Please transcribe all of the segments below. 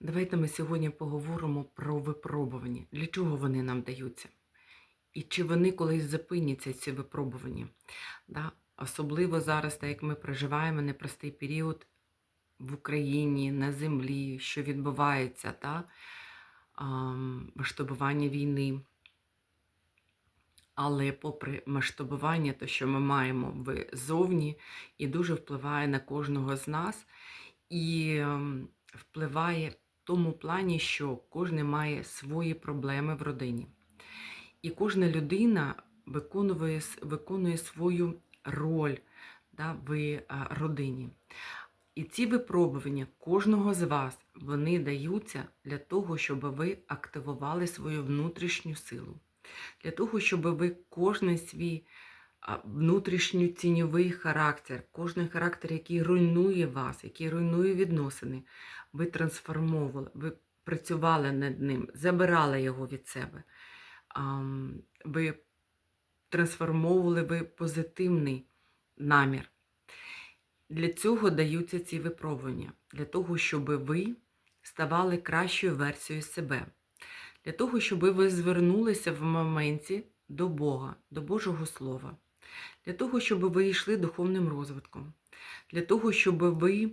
Давайте ми сьогодні поговоримо про випробування. Для чого вони нам даються? І чи вони колись зупиняться, ці випробування? Да? Особливо зараз, так як ми проживаємо непростий період в Україні, на землі, що відбувається, да? Масштабування війни. Але попри масштабування, то, що ми маємо ззовні, і дуже впливає на кожного з нас, і ем, впливає тому плані, що кожен має свої проблеми в родині. І кожна людина виконує, виконує свою роль да, в е, родині. І ці випробування кожного з вас вони даються для того, щоб ви активували свою внутрішню силу, для того, щоб ви кожен свій тіньовий характер, кожен характер, який руйнує вас, який руйнує відносини, ви трансформовували, ви працювали над ним, забирали його від себе. Ви трансформовували ви позитивний намір. Для цього даються ці випробування, для того, щоб ви ставали кращою версією себе, для того, щоб ви звернулися в моменті до Бога, до Божого Слова, для того, щоб ви йшли духовним розвитком, для того, щоб ви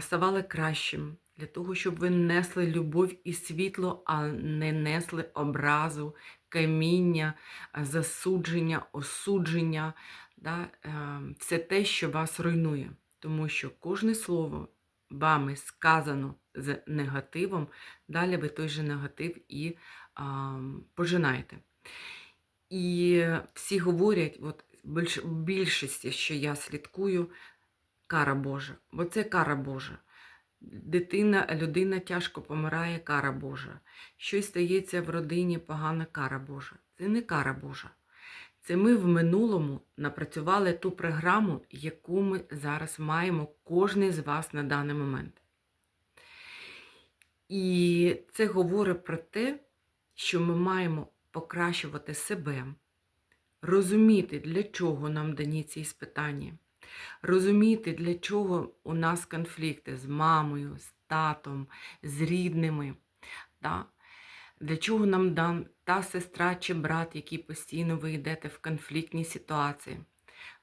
ставали кращим, для того, щоб ви несли любов і світло, а не несли образу, каміння, засудження, осудження, да, все те, що вас руйнує. Тому що кожне слово вами сказано з негативом, далі ви той же негатив і а, пожинаєте. І всі говорять, от більшості, що я слідкую, кара Божа. Бо це кара Божа. Дитина, людина тяжко помирає, кара Божа. Щось стається в родині, погана кара Божа. Це не кара Божа. Це ми в минулому напрацювали ту програму, яку ми зараз маємо, кожен з вас на даний момент. І це говорить про те, що ми маємо покращувати себе, розуміти, для чого нам дані ці іспитання, розуміти, для чого у нас конфлікти з мамою, з татом, з рідними. Да? Для чого нам дан та сестра чи брат, які постійно ви йдете в конфліктні ситуації?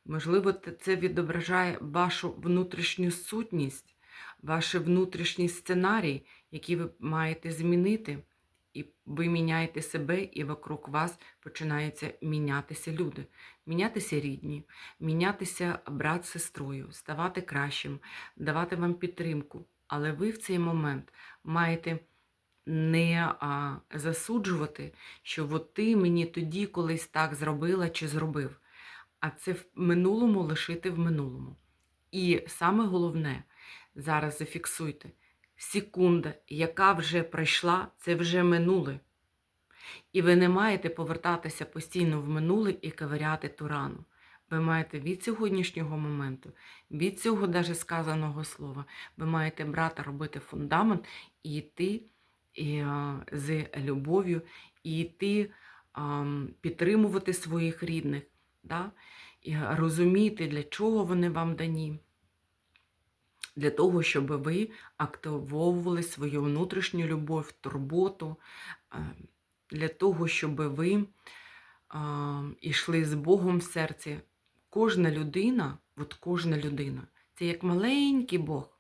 Можливо, це відображає вашу внутрішню сутність, ваш внутрішній сценарій, який ви маєте змінити. І ви міняєте себе, і вокруг вас починаються мінятися люди, мінятися рідні, мінятися брат з сестрою, ставати кращим, давати вам підтримку. Але ви в цей момент маєте не а, засуджувати, що от ти мені тоді колись так зробила чи зробив, а це в минулому лишити в минулому. І саме головне, зараз зафіксуйте, секунда, яка вже пройшла, це вже минуле. І ви не маєте повертатися постійно в минуле і ковиряти ту рану. Ви маєте від сьогоднішнього моменту, від цього даже сказаного слова, ви маєте брати, робити фундамент і йти і, е, з любов'ю, і йти ам, підтримувати своїх рідних, да? і розуміти, для чого вони вам дані. Для того, щоб ви активовували свою внутрішню любов, турботу, е, для того, щоб ви йшли з Богом в серці. Кожна людина, от кожна людина, це як маленький Бог.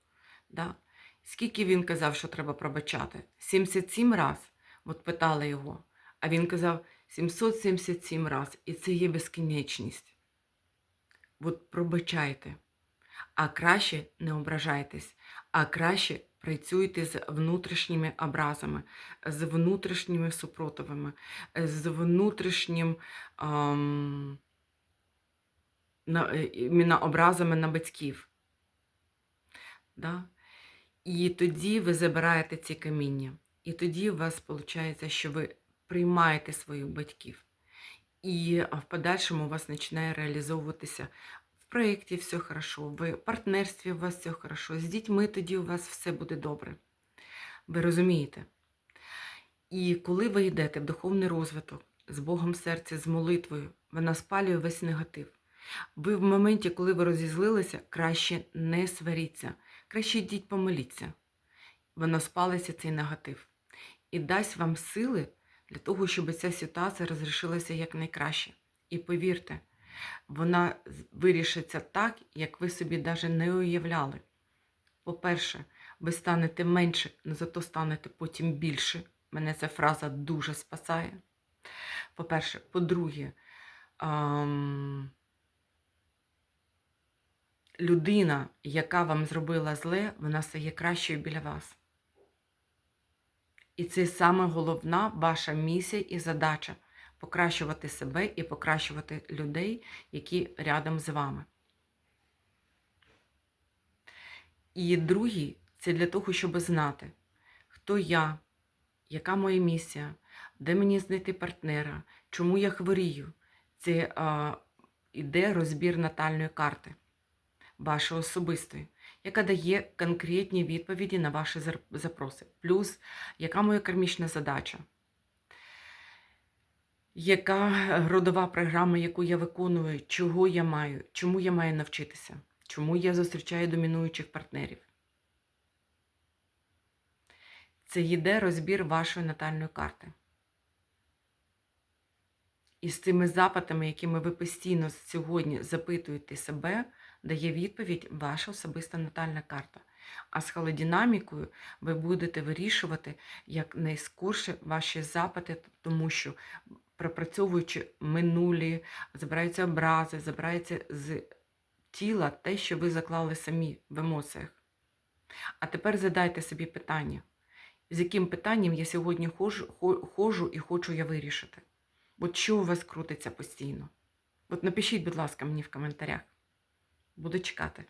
Да? Скільки він казав, що треба пробачати? 77 раз. От питали його. А він казав 777 раз. І це є безкінечність. От пробачайте. А краще не ображайтесь, а краще працюйте з внутрішніми образами, з внутрішніми супротивами, з внутрішнім ам, на, е, образами на батьків. Да? І тоді ви забираєте ці каміння. І тоді у вас виходить, що ви приймаєте своїх батьків. І в подальшому у вас починає реалізовуватися в проєкті все хорошо, в партнерстві у вас все хорошо, з дітьми тоді у вас все буде добре. Ви розумієте? І коли ви йдете в духовний розвиток з Богом в серці, з молитвою, вона спалює весь негатив. Ви в моменті, коли ви розізлилися, краще не сваріться, краще йдіть помоліться. воно спалиться цей негатив і дасть вам сили для того, щоб ця ситуація розрішилася якнайкраще. І повірте, вона вирішиться так, як ви собі навіть не уявляли. По-перше, ви станете менше, але зато станете потім більше. Мене ця фраза дуже спасає. По-перше, по-друге, ам, людина, яка вам зробила зле, вона стає кращою біля вас. І це саме головна ваша місія і задача покращувати себе і покращувати людей, які рядом з вами. І другий це для того, щоб знати, хто я, яка моя місія, де мені знайти партнера, чому я хворію. Це а, іде розбір натальної карти, вашої особистої, яка дає конкретні відповіді на ваші запроси. Плюс, яка моя кармічна задача, яка родова програма, яку я виконую, чого я маю, чому я маю навчитися, чому я зустрічаю домінуючих партнерів. Це йде розбір вашої натальної карти. І з цими запитами, якими ви постійно сьогодні запитуєте себе, дає відповідь ваша особиста натальна карта. А з холодинамікою ви будете вирішувати якнайскорше ваші запити, тому що пропрацьовуючи минулі, забираються образи, забирається з тіла те, що ви заклали самі в емоціях. А тепер задайте собі питання, з яким питанням я сьогодні ходжу, хо- ходжу і хочу я вирішити. От що у вас крутиться постійно? От напишіть, будь ласка, мені в коментарях. Буду чекати.